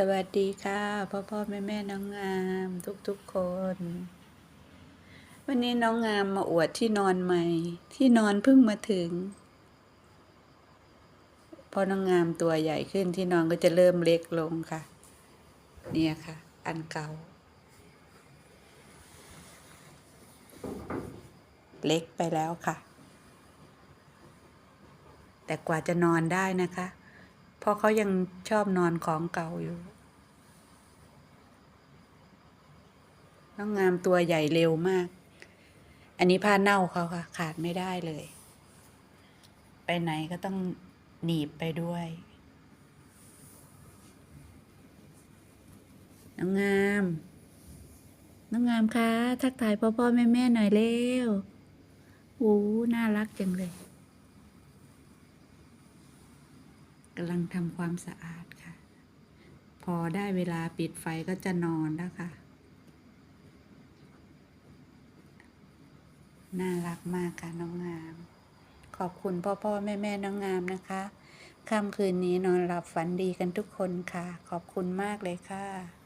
สวัสดีค่ะพ่อพ่อแม่แม่น้องงามทุกทุกคน วันนี้น้องงามมาอวดที่นอนใหม่ ที่นอนเพิ่งมาถึง พอน้องงามตัวใหญ่ขึ้นที่นอนก็จะเริ่มเล็กลงค่ะ เนี่ยค่ะ อันเก่า เล็กไปแล้วค่ะ แต่กว่าจะนอนได้นะคะ เพราะเขายังชอบนอนของเก่าอยู่ น้องงามตัวใหญ่เร็วมาก อันนี้ผ้าเน่าเขาค่ะ ขาดไม่ได้เลย ไปไหนก็ต้องหนีบไปด้วย น้องงาม น้องงามคะ ทักทายพ่อพ่อแม่แม่หน่อยเร็วโอ้น่ารักจังเลย กำลังทำความสะอาดค่ะ พอได้เวลาปิดไฟก็จะนอนแล้วค่ะ น่ารักมากค่ะน้องงาม ขอบคุณพ่อพ่อแม่แม่น้องงามนะคะค่ำคืนนี้นอนหลับฝันดีกันทุกคนค่ะ ขอบคุณมากเลยค่ะ